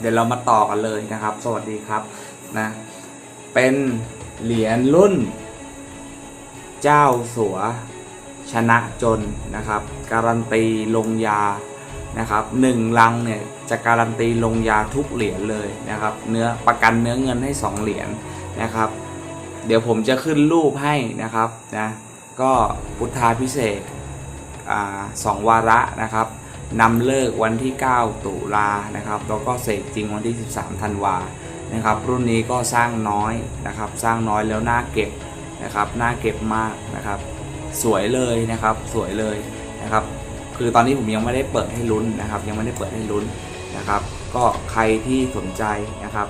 เดี๋ยวเรามาต่อกันเลยนะครับ สวัสดีครับนะเป็นเหรียญรุ่น เจ้าสัวชนะจนนะครับ การันตีลงยานะครับหนึ่งลังเนี่ยจะการันตีลงยาทุกเหรียญเลยนะครับ เนื้อประกันเนื้อเงินให้ 2 เหรียญนะครับ เดี๋ยวผมจะขึ้นรูปให้นะครับนะก็พุทธาพิเศษสองวาระนะครับ นำเลิกวันที่ 9 ตุลานะครับแล้วก็เสกจริงวันที่ 13 ธันวานะครับ รุ่นนี้ก็สร้างน้อยนะครับ สร้างน้อยแล้วน่าเก็บนะครับน่าเก็บมากนะครับ สวยเลยนะครับสวยเลยนะครับ คือตอนนี้ผมยังไม่ได้เปิดให้ลุ้นนะครับ ยังไม่ได้เปิดให้ลุ้นนะครับ ก็ใครที่สนใจนะครับ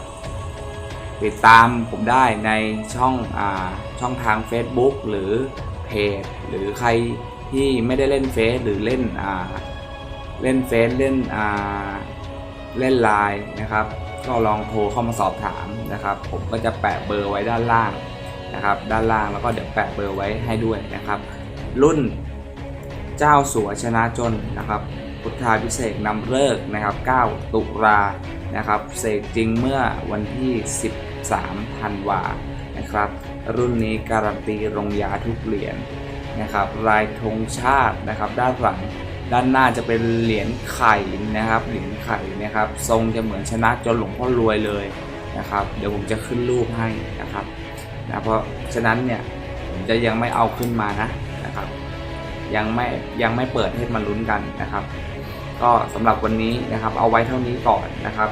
ติดตามผมได้ในช่องอาช่องทาง Facebook หรือเพจหรือใครที่ไม่ได้เล่นเฟซหรือเล่นอ่า เล่นเฟซเล่นอ่าเล่นไลน์นะครับ ก็ลองโทรเข้ามาสอบถามนะครับ ผมก็จะแปะเบอร์ไว้ด้านล่างนะครับ ด้านล่างแล้วก็เดี๋ยวแปะเบอร์ไว้ให้ด้วยนะครับ รุ่นเจ้าสัวชนะจนนะครับ พุทธาพิเศษนำเลิกนะครับ 9 ตุลานะครับเสกจริงเมื่อวันที่ 13ธันวานะครับ รุ่นนี้การันตีลงยาทุกเหรียญนะครับลายธงชาตินะครับ ด้านหลัง ด้านหน้าจะเป็นเหรียญไข่นะครับ เหรียญไข่นะครับ ทรงจะเหมือนชนะจนหลวงพ่อรวยเลยนะครับ เดี๋ยวผมจะขึ้นรูปให้นะครับนะเพราะฉะนั้นเนี่ยผมจะยังไม่เอาขึ้นมานะนะครับ ยังไม่ยังไม่เปิดให้มาลุ้นกันนะครับ ก็สำหรับวันนี้นะครับ เอาไว้เท่านี้ก่อนนะครับ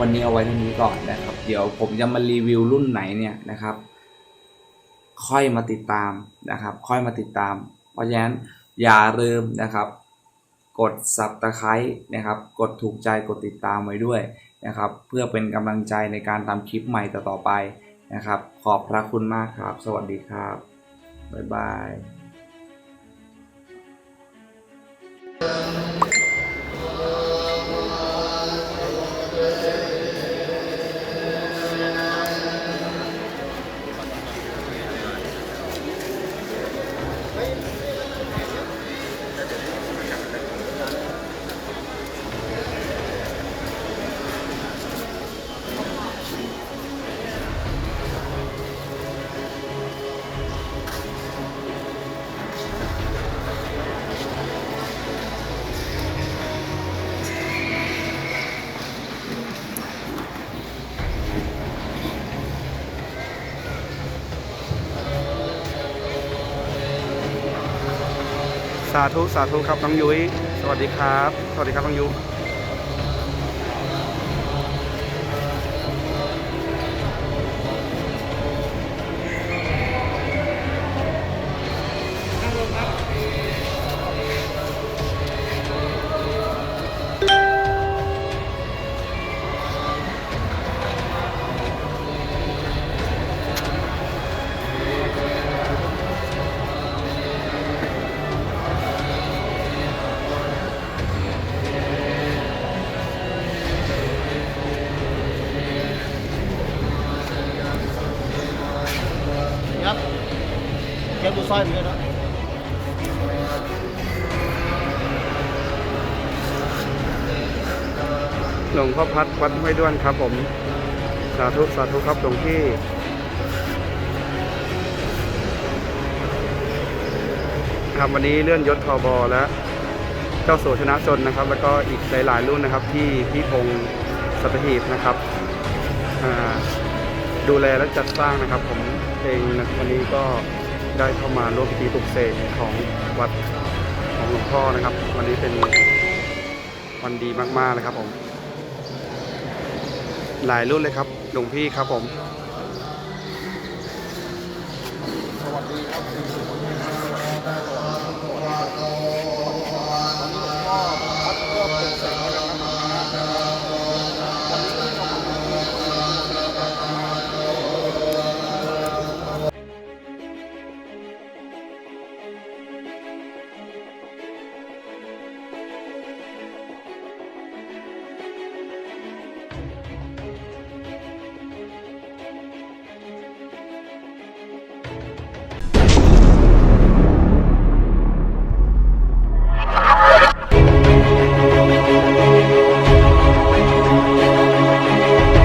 วันนี้เอาไว้เท่านี้ก่อนนะครับ เดี๋ยวผมจะมารีวิวรุ่นไหนเนี่ยนะครับ ค่อยมาติดตามนะครับ ค่อยมาติดตาม เพราะฉะนั้น อย่าลืมนะครับ กด subscribe นะครับ กดถูกใจกดติดตามไว้ด้วยนะครับ เพื่อเป็นกำลังใจในการทำคลิปใหม่ต่อๆไปนะครับ ขอบพระคุณมากครับ สวัสดีครับ บ๊ายบายาธุสาธุครับน้องยุ้ยสวัสดีครับ สวัสดีครับน้องยุ้ย เก็บดูสร้อยเหมือนกันนะหลวงพ่อพัดวัดห้วยด้วนครับผม สาธุสาธุครับหลวงพี่ครับวันนี้เลื่อนยศทบและเจ้าสัวชนะจนนะครับ แล้วก็อีกหลาย ๆ รุ่นนะครับ ที่พี่พงศ์สัตหีบนะครับดูแลและจัดสร้างนะครับ ผมเองวันนี้ก็ ได้เข้ามาร่วมพิธีปลุกเสกของวัดของหลวงพ่อนะครับ วันนี้เป็นวันดีมากๆเลยครับผม หลายรุ่นเลยครับหลวงพี่ครับผมสวัสดีครับ